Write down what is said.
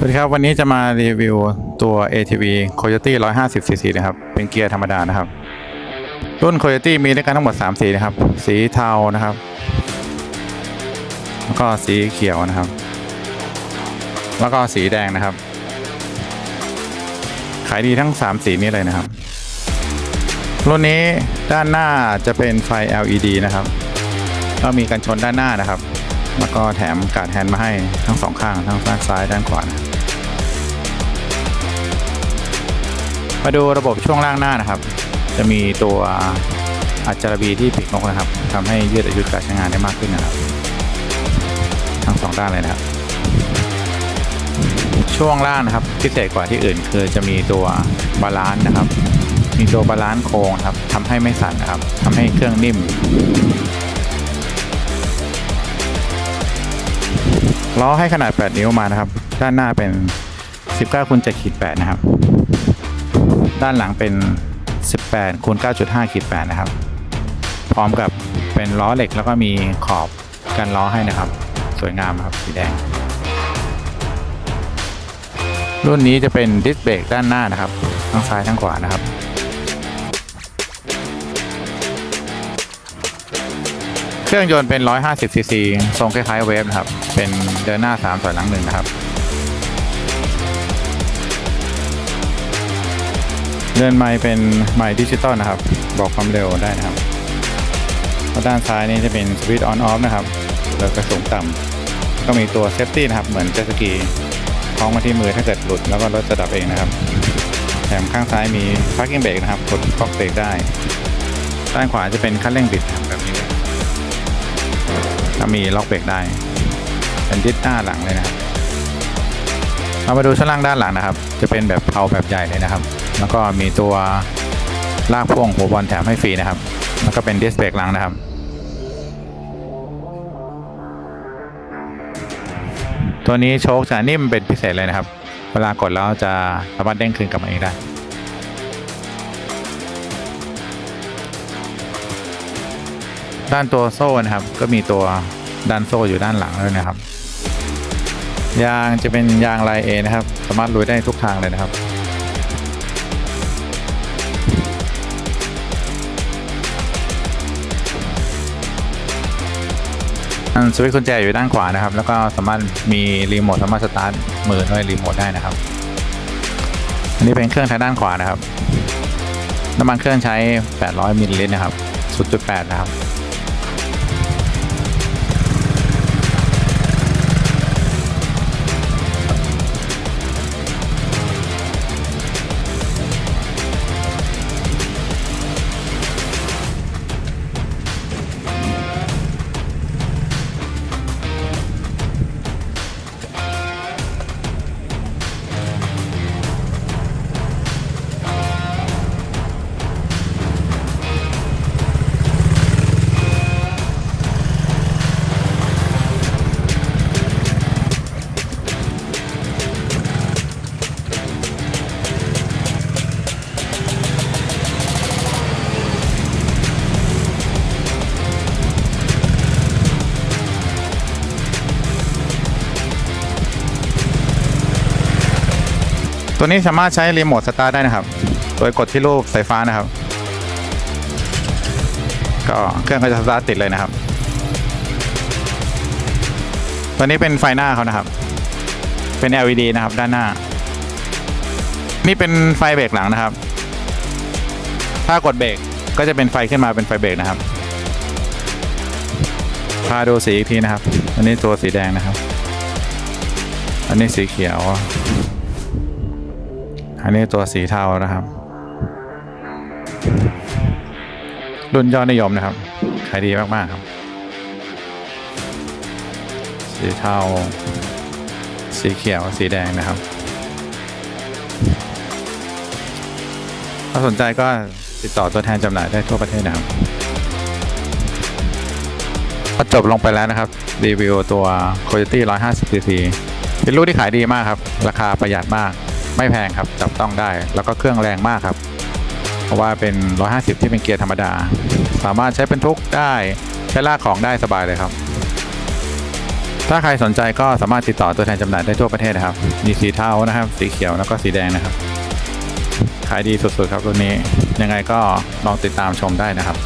สวัสดีครับ วันนี้จะมารีวิวตัว ATV Coyote 150cc นะครับ เป็นเกียร์ธรรมดานะครับ รุ่น Coyote มีด้วยกันทั้งหมด 3 สีนะครับ สีเทานะครับ แล้วก็สีเขียวนะครับ แล้วก็สีแดงนะครับ ขายดีทั้ง 3 สีนี้เลยนะครับ รุ่นนี้ด้านหน้าจะเป็นไฟ LED นะครับ ก็มีกันชนด้านหน้านะครับแล้วก็แถมการดแฮนด์มาให้ทั้งสองข้างทั้งด้านซ้ายด้านขวานะ มาดูระบบช่วงล่างหน้านะครับ จะมีตัวอัจจารบีที่ปีกนกนะครับทำให้ยืดอายุการใช้งานได้มากขึ้นนะครับ ทั้งสองด้านเลยนะครับ ช่วงล่างนะครับพิเศษกว่าที่อื่นคือจะมีตัวบาลานซ์นะครับ มีตัวบาลานซ์โค้งครับทำให้ไม่สั่นนะครับทำให้เครื่องนิ่มล้อให้ขนาด 8 นิ้วมานะครับ ด้านหน้าเป็น 19คูณ7ขีด8นะครับ ด้านหลังเป็น 18คูณ9.5ขีด8นะครับ พร้อมกับเป็นล้อเหล็กแล้วก็มีขอบกันล้อให้นะครับ สวยงามครับสีแดง รุ่นนี้จะเป็นดิสเบรกด้านหน้านะครับ ทั้งซ้ายทั้งขวานะครับเครื่องยนต์เป็น 150 ซีซี ทรงคล้ายๆเวฟนะครับ เป็นเดินหน้า3ถอยหลังหนึ่งนะครับ เรือนไม้เป็นไม้ดิจิตอลนะครับ บอกความเร็วได้นะครับด้านซ้ายนี้จะเป็นสวิตช์ออนออฟนะครับ แล้วก็สูงต่ำก็มีตัวเซฟตี้นะครับ เหมือนเจสกีคล้องมาที่มือถ้าเกิดหลุดแล้วก็รถจะดับเองนะครับ แถมข้างซ้ายมี parking brake นะครับ กดล็อกเบรกได้ ด้านขวาจะเป็นคันเร่งบิดแบบนี้เลยถ้ามีล็อกเบรกได้ เป็นดิสหน้าหลังเลยนะครับ เรามาดูช่วงล่างด้านหลังนะครับ จะเป็นแบบเพาแบบใหญ่เลยนะครับ แล้วก็มีตัวลากพ่วงหัวบอลแถมให้ฟรีนะครับ แล้วก็เป็นดิสเบรกหลังนะครับตัวนี้โชคจะนิ่มเป็นพิเศษเลยนะครับ เวลากดแล้วจะสามารถเด้งคืนกลับมาเองได้ ด้านตัวโซ่นะครับ ก็มีตัวด้านโซ่อยู่ด้านหลังด้วยนะครับ ยางจะเป็นยางลายเอนะครับ สามารถลุยได้ทุกทางเลยนะครับ สวิตช์กุญแจอยู่ด้านขวานะครับ แล้วก็สามารถมีรีโมทสามารถสตาร์ทมือด้วยรีโมทได้นะครับ อันนี้เป็นเครื่องทางด้านขวานะครับน้ำมันเครื่องใช้ 800มิลลิลิตรนะครับ0.8นะครับ ตัวนี้สามารถใช้รีโมทสตาร์ทได้นะครับ โดยกดที่รูปสายฟ้านะครับ ก็เครื่องก็จะสตาร์ทติดเลยนะครับ ตัวนี้เป็นไฟหน้าเขานะครับ เป็น LED นะครับด้านหน้า นี่เป็นไฟเบรกหลังนะครับ ถ้ากดเบรกก็จะเป็นไฟขึ้นมาเป็นไฟเบรกนะครับ พาดูสีอีกทีนะครับ อันนี้ตัวสีแดงนะครับ อันนี้สีเขียว อันนี้ตัวสีเทานะครับ รุ่นยอดนิยมนะครับ ขายดีมาก ๆ ครับ สีเทา สีเขียว สีแดงนะครับ ถ้าสนใจก็ติดต่อตัวแทนจำหน่ายได้ทั่วประเทศนะครับก็จบลงไปแล้วนะครับ รีวิวตัว Coyote 150cc เป็นรุ่นที่ขายดีมากครับ ราคาประหยัดมาก ไม่แพงครับ จับต้องได้ แล้วก็เครื่องแรงมากครับ เพราะว่าเป็น 150 ที่เป็นเกียร์ธรรมดา สามารถใช้เป็นทุกได้ใช้ลากของได้สบายเลยครับ ถ้าใครสนใจก็สามารถติดต่อตัวแทนจำหน่ายได้ทั่วประเทศนะครับ มีสีเทานะครับ สีเขียวแล้วก็สีแดงนะครับขายดีสุดๆครับรุ่นนี้ยังไงก็ลองติดตามชมได้นะครับ